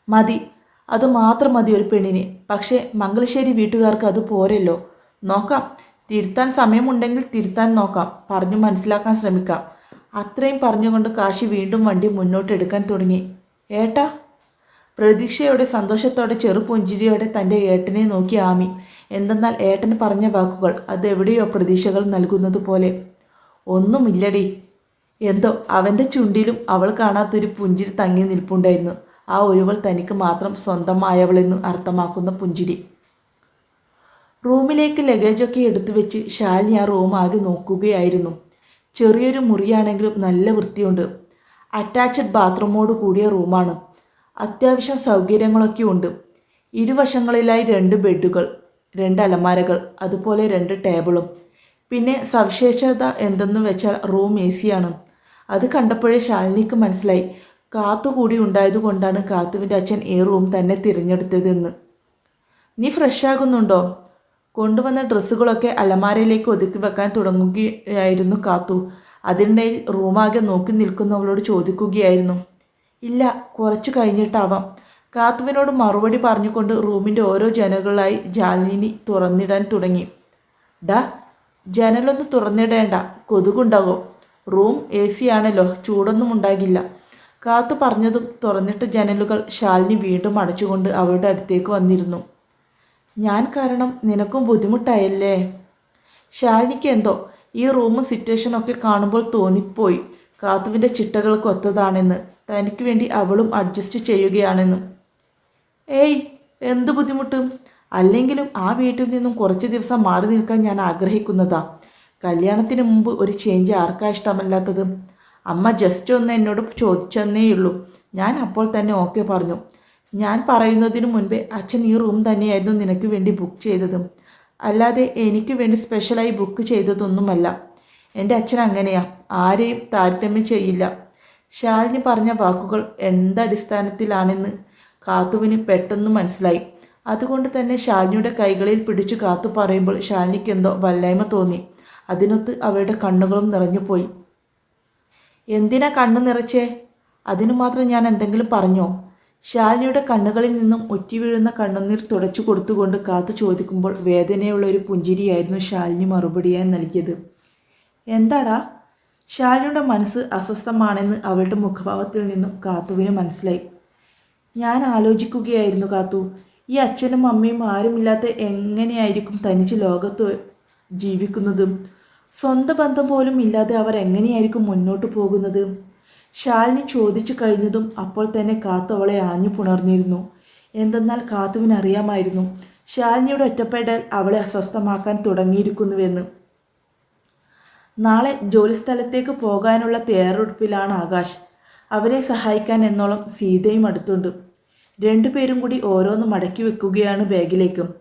മതി അത് മാത്രം മതി ഒരു പെണ്ണിനെ. പക്ഷേ മംഗലശ്ശേരി വീട്ടുകാർക്ക് അത് പോരല്ലോ. നോക്കാം തിരുത്താൻ സമയമുണ്ടെങ്കിൽ തിരുത്താൻ നോക്കാം പറഞ്ഞു മനസ്സിലാക്കാൻ ശ്രമിക്കാം. അത്രയും പറഞ്ഞുകൊണ്ട് കാശി വീണ്ടും വണ്ടി മുന്നോട്ടെടുക്കാൻ തുടങ്ങി. ഏട്ടാ? പ്രതീക്ഷയോടെ സന്തോഷത്തോടെ ചെറുപുഞ്ചിരിയോടെ തന്റെ ഏട്ടനെ നോക്കി ആമി. എന്തെന്നാൽ ഏട്ടൻ പറഞ്ഞ വാക്കുകൾ അതെവിടെയോ പ്രതീക്ഷകൾ നൽകുന്നത് പോലെ. ഒന്നുമില്ലടി എന്തോ അവന്റെ ചുണ്ടിലും അവൾ കാണാത്തൊരു പുഞ്ചിരി തങ്ങി നിൽപ്പുണ്ടായിരുന്നു. ആ ഒരുവൾ തനിക്ക് മാത്രം സ്വന്തമായവളെന്ന് അർത്ഥമാക്കുന്ന പുഞ്ചിരി. റൂമിലേക്ക് ലഗേജൊക്കെ എടുത്തു വെച്ച് ശാലിനി ആ റൂം ആകെ നോക്കുകയായിരുന്നു. ചെറിയൊരു മുറിയാണെങ്കിലും നല്ല വൃത്തിയുണ്ട്. അറ്റാച്ച്ഡ് ബാത്റൂമോട് കൂടിയ റൂമാണ്. അത്യാവശ്യം സൗകര്യങ്ങളൊക്കെ ഉണ്ട്. ഇരുവശങ്ങളിലായി രണ്ട് ബെഡുകൾ രണ്ട് അലമാരകൾ അതുപോലെ രണ്ട് ടേബിളും. പിന്നെ സവിശേഷത എന്തെന്ന് വെച്ചാൽ റൂം എ സിയാണ്. അത് കണ്ടപ്പോഴേ ശാലിനിക്ക് മനസ്സിലായി. കാത്തു കൂടി ഉണ്ടായതുകൊണ്ടാണ് കാത്തുവിന്റെ അച്ഛൻ ഈ റൂം തന്നെ തിരഞ്ഞെടുത്തതെന്ന്. നീ ഫ്രഷ് ആകുന്നുണ്ടോ? കൊണ്ടുവന്ന ഡ്രസ്സുകളൊക്കെ അലമാരയിലേക്ക് ഒതുക്കി വെക്കാൻ തുടങ്ങുകയായിരുന്നു കാത്തു. അതിനിടയിൽ റൂമാകെ നോക്കി നിൽക്കുന്നവളോട് ചോദിക്കുകയായിരുന്നു. ഇല്ല കുറച്ച് കഴിഞ്ഞിട്ടാവാം. കാത്തുവിനോട് മറുപടി പറഞ്ഞുകൊണ്ട് റൂമിന്റെ ഓരോ ജനലുകളായി ജാലിനി തുറന്നിടാൻ തുടങ്ങി. ഡാ ജനലൊന്ന് തുറന്നിടേണ്ട. കൊതുകുണ്ടാകും റൂം എ സി ആണല്ലോ ചൂടൊന്നും ഉണ്ടാകില്ല. കാത്തു പറഞ്ഞതും തുറന്നിട്ട ജനലുകൾ ശാലിനി വീണ്ടും അടച്ചുകൊണ്ട് അവളുടെ അടുത്തേക്ക് വന്നിരുന്നു. ഞാൻ കാരണം നിനക്കും ബുദ്ധിമുട്ടായല്ലേ? ശാലിനിക്ക് എന്തോ ഈ റൂമും സിറ്റുവേഷനൊക്കെ കാണുമ്പോൾ തോന്നിപ്പോയി. കാത്തുവിന്റെ ചിട്ടകൾക്ക് ഒത്തതാണെന്ന് തനിക്ക് വേണ്ടി അവളും അഡ്ജസ്റ്റ് ചെയ്യുകയാണെന്നും. ഏയ് എന്ത് ബുദ്ധിമുട്ട്? അല്ലെങ്കിലും ആ വീട്ടിൽ നിന്നും കുറച്ച് ദിവസം മാറി നിൽക്കാൻ ഞാൻ ആഗ്രഹിക്കുന്നതാ. കല്യാണത്തിന് മുമ്പ് ഒരു ചേഞ്ച് ആർക്കാ ഇഷ്ടമല്ലാത്തത്? അമ്മ ജസ്റ്റ് ഒന്ന് എന്നോട് ചോദിച്ചെന്നേയുള്ളൂ. ഞാൻ അപ്പോൾ തന്നെ ഓക്കെ പറഞ്ഞു. ഞാൻ പറയുന്നതിന് മുൻപേ അച്ഛൻ ഈ റൂം തന്നെയായിരുന്നു നിനക്ക് വേണ്ടി ബുക്ക് ചെയ്തതും. അല്ലാതെ എനിക്ക് വേണ്ടി സ്പെഷ്യലായി ബുക്ക് ചെയ്തതൊന്നുമല്ല. എന്റെ അച്ഛൻ അങ്ങനെയാ. ആരെയും താരതമ്യം ചെയ്യില്ല. ശാലിനി പറഞ്ഞ വാക്കുകൾ എന്തടിസ്ഥാനത്തിലാണെന്ന് കാത്തുവിന് പെട്ടെന്ന് മനസ്സിലായി. അതുകൊണ്ട് തന്നെ ശാലിനിയുടെ കൈകളിൽ പിടിച്ചു കാത്തു പറയുമ്പോൾ ശാലിനിക്ക് എന്തോ വല്ലായ്മ തോന്നി. അതിനൊത്ത് അവരുടെ കണ്ണുകളും നിറഞ്ഞുപോയി എന്തിനാ കണ്ണു നിറച്ചേ? അതിനു മാത്രം ഞാൻ എന്തെങ്കിലും പറഞ്ഞോ? ശാലിനിയുടെ കണ്ണുകളിൽ നിന്നും ഒറ്റി വീഴുന്ന കണ്ണുനീർ തുടച്ചു കൊടുത്തുകൊണ്ട് കാത്തു ചോദിക്കുമ്പോൾ വേദനയുള്ള ഒരു പുഞ്ചിരിയായിരുന്നു ശാലിനി മറുപടിയായി നൽകിയത്. എന്താടാ? ശാലിനിയുടെ മനസ്സ് അസ്വസ്ഥമാണെന്ന് അവളുടെ മുഖഭാവത്തിൽ നിന്നും കാത്തുവിന് മനസ്സിലായി. ഞാൻ ആലോചിക്കുകയായിരുന്നു കാത്തു. ഈ അച്ഛനും അമ്മയും ആരുമില്ലാത്ത എങ്ങനെയായിരിക്കും തനിച്ച് ലോകത്ത് ജീവിക്കുന്നതും? സ്വന്തം ബന്ധം പോലും ഇല്ലാതെ അവർ എങ്ങനെയായിരിക്കും മുന്നോട്ട് പോകുന്നത്? ശാലിനി ചോദിച്ചു കഴിഞ്ഞതും അപ്പോൾ തന്നെ കാത്തു അവളെ ആഞ്ഞു പുണർന്നിരുന്നു. എന്തെന്നാൽ കാത്തുവിന് അറിയാമായിരുന്നു ശാലിനിയുടെ ഒറ്റപ്പെടൽ അവളെ അസ്വസ്ഥമാക്കാൻ തുടങ്ങിയിരിക്കുന്നുവെന്ന്. നാളെ ജോലിസ്ഥലത്തേക്ക് പോകാനുള്ള തയ്യാറെടുപ്പിലാണ് ആകാശ്. അവരെ സഹായിക്കാൻ എന്നോളം സീതയും അടുത്തുണ്ട്. രണ്ടുപേരും കൂടി ഓരോന്ന് മടക്കി വെക്കുകയാണ് ബാഗിലേക്കും.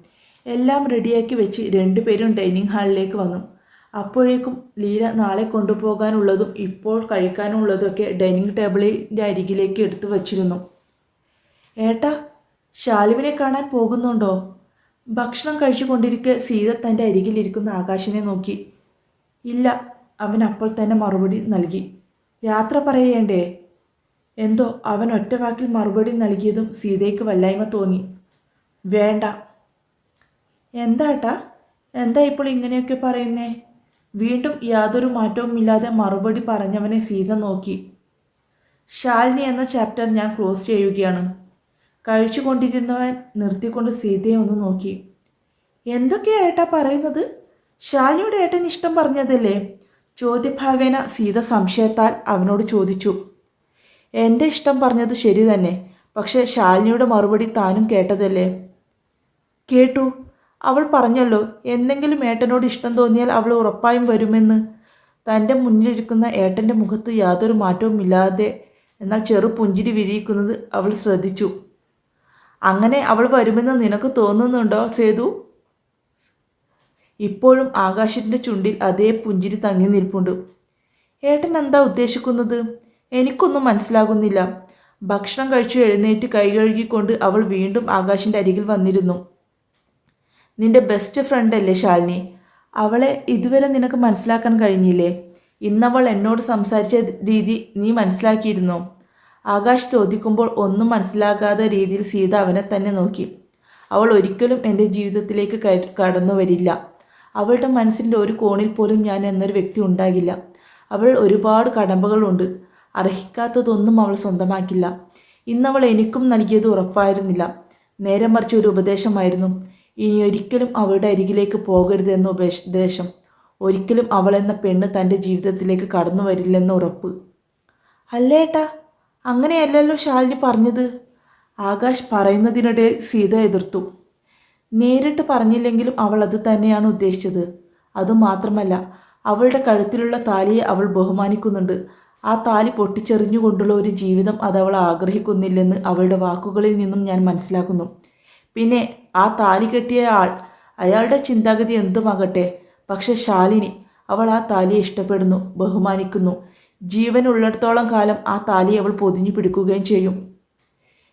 എല്ലാം റെഡിയാക്കി വെച്ച് രണ്ടുപേരും ഡൈനിങ് ഹാളിലേക്ക് വന്നു. അപ്പോഴേക്കും ലീല നാളെ കൊണ്ടുപോകാനുള്ളതും ഇപ്പോൾ കഴിക്കാനുള്ളതൊക്കെ ഡൈനിങ് ടേബിളിന്റെ അരികിലേക്ക് എടുത്തു വച്ചിരുന്നു. ഏട്ടാ ശാലുവിനെ കാണാൻ പോകുന്നുണ്ടോ? ഭക്ഷണം കഴിച്ചുകൊണ്ടിരിക്കെ സീത തന്റെ അരികിലിരിക്കുന്ന ആകാശിനെ നോക്കി. ഇല്ല അവൻ അപ്പോൾ തന്നെ മറുപടി നൽകി. യാത്ര പറയേണ്ടേ? എന്തോ അവൻ ഒറ്റ വാക്കിൽ മറുപടി നൽകിയതും സീതയ്ക്ക് വല്ലായ്മ തോന്നി. വേണ്ട. എന്താട്ടാ എന്താ ഇപ്പോൾ ഇങ്ങനെയൊക്കെ പറയുന്നേ? വീണ്ടും യാതൊരു മാറ്റവും ഇല്ലാതെ മറുപടി പറഞ്ഞവനെ സീത നോക്കി. ശാലിനി എന്ന ചാപ്റ്റർ ഞാൻ ക്ലോസ് ചെയ്യുകയാണ്. കഴിച്ചുകൊണ്ടിരുന്നവൻ നിർത്തിക്കൊണ്ട് സീതയെ ഒന്ന് നോക്കി. എന്തൊക്കെയാ ഏട്ടാ പറയുന്നത്? ശാലിനിയുടെ ഏട്ടൻ ഇഷ്ടം പറഞ്ഞതല്ലേ? ചോദ്യഭാവേന സീത സംശയത്താൽ അവനോട് ചോദിച്ചു. എന്റെ ഇഷ്ടം പറഞ്ഞത് ശരി തന്നെ പക്ഷേ ശാലിനിയുടെ മറുപടി താനും കേട്ടതല്ലേ? കേട്ടു. അവൾ പറഞ്ഞല്ലോ എന്തെങ്കിലും ഏട്ടനോട് ഇഷ്ടം തോന്നിയാൽ അവൾ ഉറപ്പായും വരുമെന്ന്. തന്റെ മുന്നിലിരിക്കുന്ന ഏട്ടന്റെ മുഖത്ത് യാതൊരു മാറ്റവും ഇല്ലാതെ. എന്നാൽ ചെറു പുഞ്ചിരി വിരിയിക്കുന്നത് അവൾ ശ്രദ്ധിച്ചു. അങ്ങനെ അവൾ വരുമെന്ന് നിനക്ക് തോന്നുന്നുണ്ടോ സേതു? ഇപ്പോഴും ആകാശത്തിന്റെ ചുണ്ടിൽ അതേ പുഞ്ചിരി തങ്ങി നിൽപ്പുണ്ട്. ഏട്ടൻ എന്താ ഉദ്ദേശിക്കുന്നത്? എനിക്കൊന്നും മനസ്സിലാകുന്നില്ല. ഭക്ഷണം കഴിച്ചു എഴുന്നേറ്റ് കൈ കഴുകിക്കൊണ്ട് അവൾ വീണ്ടും ആകാശിന്റെ അരികിൽ വന്നിരുന്നു. നിന്റെ ബെസ്റ്റ് ഫ്രണ്ട് അല്ലേ ശാലിനി? അവളെ ഇതുവരെ നിനക്ക് മനസ്സിലാക്കാൻ കഴിഞ്ഞില്ലേ? ഇന്നവൾ എന്നോട് സംസാരിച്ച രീതി നീ മനസ്സിലാക്കിയിരുന്നു. ആകാശ് ചോദിക്കുമ്പോൾ ഒന്നും മനസ്സിലാകാത്ത രീതിയിൽ സീത അവനെ തന്നെ നോക്കി. അവൾ ഒരിക്കലും എന്റെ ജീവിതത്തിലേക്ക് കടന്നു വരില്ല. അവളുടെ മനസ്സിന്റെ ഒരു കോണിൽ പോലും ഞാൻ എന്നൊരു വ്യക്തി ഉണ്ടാകില്ല. അവൾ ഒരുപാട് കടമ്പകളുണ്ട്. അർഹിക്കാത്തതൊന്നും അവൾ സ്വന്തമാക്കില്ല. ഇന്നവൾ എനിക്കും നൽകിയത് ഉറപ്പായിരുന്നില്ല. നേരെ മറിച്ച് ഒരു ഉപദേശമായിരുന്നു. ഇനി ഒരിക്കലും അവളുടെ അരികിലേക്ക് പോകരുതെന്ന ഉപദേശം ഒരിക്കലും അവൾ എന്ന പെണ്ണ് തന്റെ ജീവിതത്തിലേക്ക് കടന്നു വരില്ലെന്ന ഉറപ്പ്. അല്ലേട്ടാ അങ്ങനെയല്ലല്ലോ ശാലിനി പറഞ്ഞത്. ആകാശ് പറയുന്നതിനിടെ സീത എതിർത്തു. നേരിട്ട് പറഞ്ഞില്ലെങ്കിലും അവൾ അത് തന്നെയാണ് ഉദ്ദേശിച്ചത്. അതുമാത്രമല്ല അവളുടെ കഴുത്തിലുള്ള താലിയെ അവൾ ബഹുമാനിക്കുന്നുണ്ട്. ആ താലി പൊട്ടിച്ചെറിഞ്ഞുകൊണ്ടുള്ള ഒരു ജീവിതം അത് അവൾ ആഗ്രഹിക്കുന്നില്ലെന്ന് അവളുടെ വാക്കുകളിൽ നിന്നും ഞാൻ മനസ്സിലാക്കുന്നു. പിന്നെ ആ താലി കെട്ടിയ ആൾ അയാളുടെ ചിന്താഗതി എന്തുമാകട്ടെ? പക്ഷെ ശാലിനി അവൾ ആ താലിയെ ഇഷ്ടപ്പെടുന്നു ബഹുമാനിക്കുന്നു. ജീവനുള്ളിടത്തോളം കാലം ആ താലി അവൾ പൊതിഞ്ഞു പിടിക്കുകയും ചെയ്യും.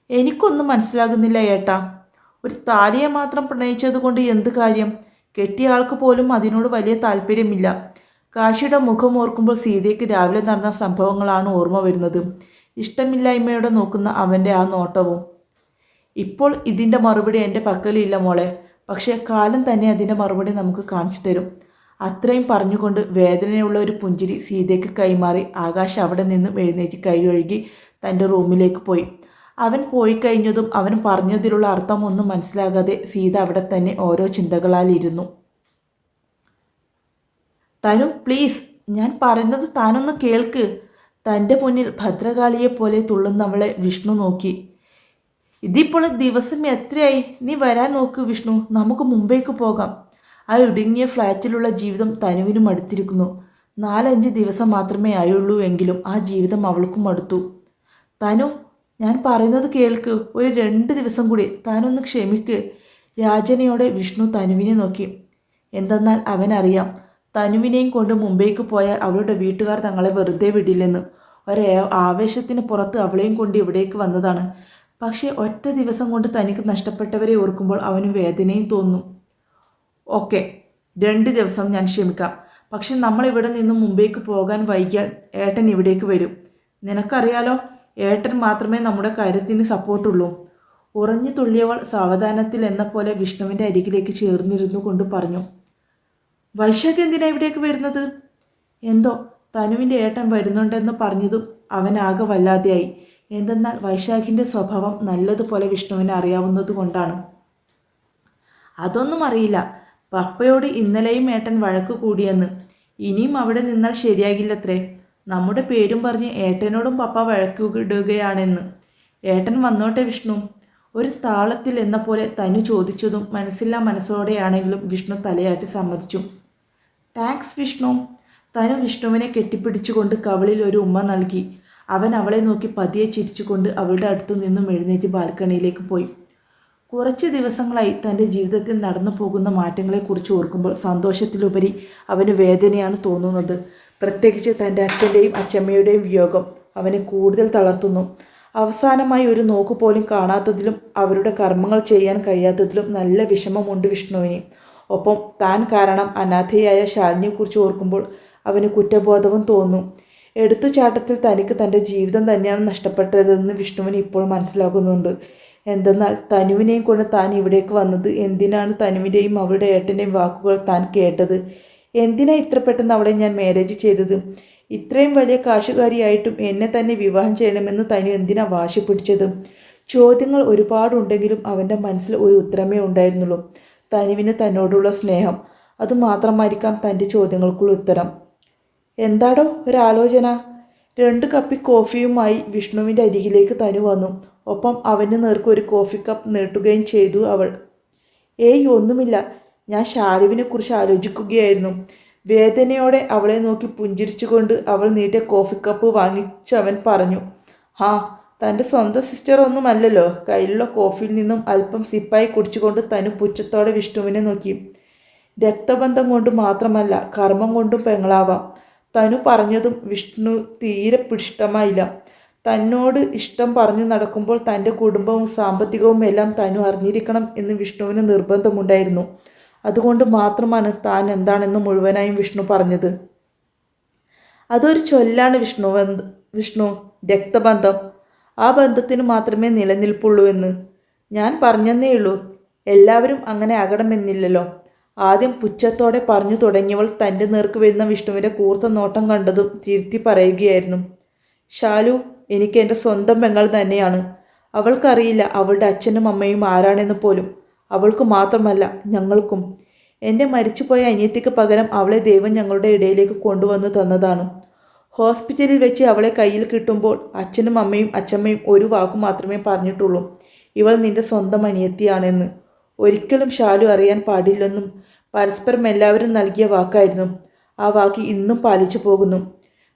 എനിക്കൊന്നും മനസ്സിലാകുന്നില്ല ഏട്ടാ. ഒരു താലിയെ മാത്രം പ്രണയിച്ചതുകൊണ്ട് എന്ത് കാര്യം? കെട്ടിയ ആൾക്ക് പോലും അതിനോട് വലിയ താല്പര്യമില്ല. കാശിയുടെ മുഖം ഓർക്കുമ്പോൾ സീതയ്ക്ക് രാവിലെ നടന്ന സംഭവങ്ങളാണ് ഓർമ്മ വരുന്നത്. ഇഷ്ടമില്ലായ്മയോടെ നോക്കുന്ന അവന്റെ ആ നോട്ടവും ഇപ്പോൾ ഇതിന്റെ മറുപടി എന്റെ പക്കലില്ല മോളെ. പക്ഷേ കാലം തന്നെ അതിന്റെ മറുപടി നമുക്ക് കാണിച്ചു തരും. അത്രയും പറഞ്ഞുകൊണ്ട് വേദനയുള്ള ഒരു പുഞ്ചിരി സീതയ്ക്ക് കൈമാറി ആകാശ് അവിടെ നിന്നും എഴുന്നേറ്റ് കൈയൊഴുകി തന്റെ റൂമിലേക്ക് പോയി. അവൻ പോയി കഴിഞ്ഞതും അവൻ പറഞ്ഞതിലുള്ള അർത്ഥമൊന്നും മനസ്സിലാകാതെ സീത അവിടെ തന്നെ ഓരോ ചിന്തകളാലിരുന്നു തനു പ്ലീസ് ഞാൻ പറയുന്നത് താനൊന്ന് കേൾക്ക്. തന്റെ മുന്നിൽ ഭദ്രകാളിയെ പോലെ തുള്ളുന്നവളെ വിഷ്ണു നോക്കി. ഇതിപ്പോൾ ദിവസം എത്രയായി? നീ വരാൻ നോക്ക് വിഷ്ണു. നമുക്ക് മുംബൈക്ക് പോകാം. ആ ഇടുങ്ങിയ ഫ്ലാറ്റിലുള്ള ജീവിതം തനുവിനും അടുത്തിരിക്കുന്നു. നാലഞ്ച് ദിവസം മാത്രമേ ആയുള്ളൂ എങ്കിലും ആ ജീവിതം അവൾക്കും അടുത്തു. തനു ഞാൻ പറയുന്നത് കേൾക്ക്. ഒരു രണ്ട് ദിവസം കൂടി താനൊന്ന് ക്ഷമിക്ക്. യാചനയോടെ വിഷ്ണു തനുവിനെ നോക്കി. എന്തെന്നാൽ അവനറിയാം. തനുവിനെയും കൊണ്ട് മുംബൈക്ക് പോയാൽ അവളുടെ വീട്ടുകാർ തങ്ങളെ വെറുതെ വിടില്ലെന്ന്. ഒരേ ആവേശത്തിന് പുറത്ത് അവളെയും കൊണ്ട് ഇവിടേക്ക് വന്നതാണ്. പക്ഷേ ഒറ്റ ദിവസം കൊണ്ട് തനിക്ക് നഷ്ടപ്പെട്ടവരെ ഓർക്കുമ്പോൾ അവന് വേദനയും തോന്നും. ഓക്കെ രണ്ട് ദിവസം ഞാൻ ക്ഷമിക്കാം. പക്ഷെ നമ്മൾ ഇവിടെ നിന്ന് മുംബൈക്ക് പോകാൻ വൈകിയാൽ ഏട്ടൻ ഇവിടേക്ക് വരും. നിനക്കറിയാലോ ഏട്ടൻ മാത്രമേ നമ്മുടെ കാര്യത്തിന് സപ്പോർട്ടുള്ളൂ. ഉറഞ്ഞു തുള്ളിയവൾ സാവധാനത്തിൽ എന്ന പോലെ വിഷ്ണുവിന്റെ അരികിലേക്ക് ചേർന്നിരുന്നു കൊണ്ട് പറഞ്ഞു. വൈശാഖ് എന്തിനാ ഇവിടേക്ക് വരുന്നത്? എന്തോ തനുവിന്റെ ഏട്ടൻ വരുന്നുണ്ടെന്ന് പറഞ്ഞതും അവനാകെ വല്ലാതെയായി. എന്തെന്നാൽ വൈശാഖിന്റെ സ്വഭാവം നല്ലതുപോലെ വിഷ്ണുവിനെ അറിയാവുന്നത് കൊണ്ടാണ്. അതൊന്നും അറിയില്ല. പപ്പയോട് ഇന്നലെയും ഏട്ടൻ വഴക്ക് കൂടിയെന്ന്. ഇനിയും അവിടെ നിന്നാൽ ശരിയാകില്ലത്രേ. നമ്മുടെ പേരും പറഞ്ഞ് ഏട്ടനോടും പപ്പ വഴക്കിടുകയാണെന്ന്. ഏട്ടൻ വന്നോട്ടെ വിഷ്ണു. ഒരു താളത്തിൽ എന്ന പോലെ തനു ചോദിച്ചതും മനസ്സില്ലാ മനസ്സോടെയാണെങ്കിലും വിഷ്ണു തലയാട്ടി സമ്മതിച്ചു. താങ്ക്സ് വിഷ്ണു. തനു വിഷ്ണുവിനെ കെട്ടിപ്പിടിച്ചുകൊണ്ട് കവളിൽ ഒരു ഉമ്മ നൽകി. അവൻ അവളെ നോക്കി പതിയെ ചിരിച്ചുകൊണ്ട് അവളുടെ അടുത്തു നിന്നും എഴുന്നേറ്റ് ബാൽക്കണിയിലേക്ക് പോയി. കുറച്ച് ദിവസങ്ങളായി തന്റെ ജീവിതത്തിൽ നടന്നു പോകുന്ന മാറ്റങ്ങളെക്കുറിച്ച് ഓർക്കുമ്പോൾ സന്തോഷത്തിലുപരി അവന് വേദനയാണ് തോന്നുന്നത്. പ്രത്യേകിച്ച് തന്റെ അച്ഛന്റെയും അച്ഛമ്മയുടെയും വിയോഗം അവനെ കൂടുതൽ തളർത്തുന്നു. അവസാനമായി ഒരു നോക്ക് പോലും കാണാത്തതിലും അവരുടെ കർമ്മങ്ങൾ ചെയ്യാൻ കഴിയാത്തതിലും നല്ല വിഷമമുണ്ട് വിഷ്ണുവിന്. ഒപ്പം താൻ കാരണം അനാഥയായ ശാലിനിയെക്കുറിച്ച് ഓർക്കുമ്പോൾ അവന് കുറ്റബോധവും തോന്നും. എടുത്തുചാട്ടത്തിൽ തനിക്ക് തന്റെ ജീവിതം തന്നെയാണ് നഷ്ടപ്പെട്ടതെന്ന് വിഷ്ണുവിന് ഇപ്പോൾ മനസ്സിലാകുന്നുണ്ട്. എന്തെന്നാൽ തനുവിനെയും കൊണ്ട് താൻ ഇവിടേക്ക് വന്നത് എന്തിനാണ് തനുവിന്റെയും അവളുടെ ഏട്ടന്റെയും വാക്കുകൾ താൻ കേട്ടത്? എന്തിനാ ഇത്ര പെട്ടെന്ന് അവളെ ഞാൻ മാരേജ് ചെയ്തത്? ഇത്രയും വലിയ കാശുകാരിയായിട്ടും എന്നെ തന്നെ വിവാഹം ചെയ്യണമെന്ന് തനു എന്തിനാ വാശി പിടിച്ചത്? ചോദ്യങ്ങൾ ഒരുപാടുണ്ടെങ്കിലും അവന്റെ മനസ്സിൽ ഒരു ഉത്തരമേ ഉണ്ടായിരുന്നുള്ളൂ. തനുവിന് തന്നോടുള്ള സ്നേഹം. അതുമാത്രമായിരിക്കാം തന്റെ ചോദ്യങ്ങൾക്കുള്ള ഉത്തരം. എന്താടോ ഒരാലോചന? രണ്ട് കപ്പി കോഫിയുമായി വിഷ്ണുവിന്റെ അരികിലേക്ക് തനു വന്നു. ഒപ്പം അവന് നേർക്ക് ഒരു കോഫി കപ്പ് നീട്ടുകയും ചെയ്തു അവൾ. ഏയ് ഒന്നുമില്ല. ഞാൻ ഷാരുവിനെ കുറിച്ച് ആലോചിക്കുകയായിരുന്നു. വേദനയോടെ അവളെ നോക്കി പുഞ്ചിരിച്ചുകൊണ്ട് അവൾ നീട്ടിയ കോഫി കപ്പ് വാങ്ങിച്ച് അവൻ പറഞ്ഞു ആ തന്റെ സ്വന്തം സിസ്റ്റർ ഒന്നുമല്ലല്ലോ. കയ്യിലുള്ള കോഫിയിൽ നിന്നും അല്പം സിപ്പായി കുടിച്ചുകൊണ്ട് തനു പുച്ഛത്തോടെ വിഷ്ണുവിനെ നോക്കി. രക്തബന്ധം കൊണ്ട് മാത്രമല്ല കർമ്മം കൊണ്ടും പെങ്ങളാവാം തനു പറഞ്ഞതും വിഷ്ണു തീരെ പിഷ്ടമായില്ല തന്നോട് ഇഷ്ടം പറഞ്ഞു നടക്കുമ്പോൾ തന്റെ കുടുംബവും സാമ്പത്തികവും എല്ലാം തനു അറിഞ്ഞിരിക്കണം എന്ന് വിഷ്ണുവിന് നിർബന്ധമുണ്ടായിരുന്നു. അതുകൊണ്ട് മാത്രമാണ് താൻ എന്താണെന്ന് മുഴുവനായും വിഷ്ണു പറഞ്ഞത്. അതൊരു ചൊല്ലാണ് വിഷ്ണു വിഷ്ണു രക്തബന്ധം. ആ ബന്ധത്തിന് മാത്രമേ നിലനിൽപ്പുള്ളൂ എന്ന്. ഞാൻ പറഞ്ഞെന്നേ ഉള്ളൂ. എല്ലാവരും അങ്ങനെ ആകണമെന്നില്ലല്ലോ. ആദ്യം പുച്ഛത്തോടെ പറഞ്ഞു തുടങ്ങിയവൾ തന്റെ നേർക്ക് വരുന്ന വിഷ്ണുവിന്റെ കൂർത്ത നോട്ടം കണ്ടതും തിരുത്തി പറയുകയായിരുന്നു ഷാലു എനിക്ക് എന്റെ സ്വന്തം പെങ്ങൾ തന്നെയാണ്. അവൾക്കറിയില്ല അവളുടെ അച്ഛനും അമ്മയും ആരാണെന്ന് പോലും. അവൾക്ക് മാത്രമല്ല ഞങ്ങൾക്കും. എന്റെ മരിച്ചുപോയ അനിയത്തിക്ക് പകരം അവളെ ദൈവം ഞങ്ങളുടെ ഇടയിലേക്ക് കൊണ്ടുവന്നു തന്നതാണ്. ഹോസ്പിറ്റലിൽ വെച്ച് അവളെ കയ്യിൽ കിട്ടുമ്പോൾ അച്ഛനും അമ്മയും അച്ഛമ്മയും ഒരു വാക്കു മാത്രമേ പറഞ്ഞിട്ടുള്ളൂ. ഇവൾ നിന്റെ സ്വന്തം അനിയത്തിയാണെന്ന്. ഒരിക്കലും ഷാലു അറിയാൻ പാടില്ലെന്നും പരസ്പരം എല്ലാവരും നൽകിയ വാക്കായിരുന്നു. ആ വാക്ക് ഇന്നും പാലിച്ചു പോകുന്നു.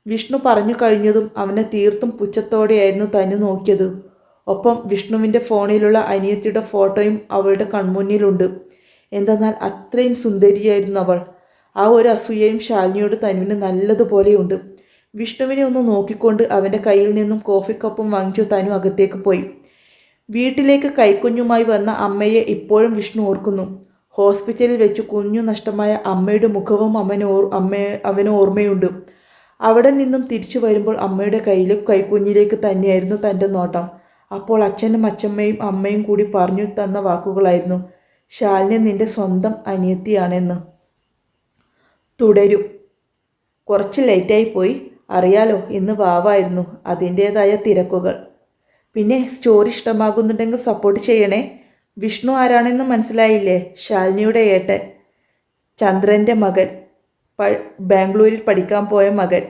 വിഷ്ണു പറഞ്ഞു കഴിഞ്ഞതും അവനെ തീർത്തും പുച്ഛത്തോടെയായിരുന്നു തനു നോക്കിയത്. ഒപ്പം വിഷ്ണുവിന്റെ ഫോണിലുള്ള അനിയത്തിയുടെ ഫോട്ടോയും അവളുടെ കൺമുന്നിലുണ്ട്. എന്തെന്നാൽ അത്രയും സുന്ദരിയായിരുന്നു അവൾ. ആ ഒരു അസൂയയും ശാലിനിയോട് തനുവിന് നല്ലതുപോലെയുണ്ട്. വിഷ്ണുവിനെ ഒന്ന് നോക്കിക്കൊണ്ട് അവന്റെ കയ്യിൽ നിന്നും കോഫി കപ്പും വാങ്ങിച്ചു തനു അകത്തേക്ക് പോയി. വീട്ടിലേക്ക് കൈക്കുഞ്ഞുമായി വന്ന അമ്മയെ ഇപ്പോഴും വിഷ്ണു ഓർക്കുന്നു. ഹോസ്പിറ്റലിൽ വെച്ച് കുഞ്ഞു നഷ്ടമായ അമ്മയുടെ മുഖവും അമ്മന് ഓർ അമ്മ അവന് ഓർമ്മയുണ്ട്. അവിടെ നിന്നും തിരിച്ചു വരുമ്പോൾ അമ്മയുടെ കയ്യിൽ കൈക്കുഞ്ഞിലേക്ക് തന്നെയായിരുന്നു തന്റെ നോട്ടം. അപ്പോൾ അച്ഛനും അച്ഛമ്മയും അമ്മയും കൂടി പറഞ്ഞു തന്ന വാക്കുകളായിരുന്നു ശാലിനി നിന്റെ സ്വന്തം അനിയത്തിയാണെന്ന്. തുടരും. കുറച്ച് ലേറ്റായി പോയി അറിയാലോ ഇന്ന് വാവായിരുന്നു അതിന്റേതായ തിരക്കുകൾ. പിന്നെ സ്റ്റോറി ഇഷ്ടമാകുന്നുണ്ടെങ്കിൽ സപ്പോർട്ട് ചെയ്യണേ. വിഷ്ണു ആരാണെന്ന് മനസ്സിലായില്ലേ? ശാലിനിയുടെ ഏട്ടൻ. ചന്ദ്രന്റെ മകൻ. ബാംഗ്ലൂരിൽ പഠിക്കാൻ പോയ മകൻ.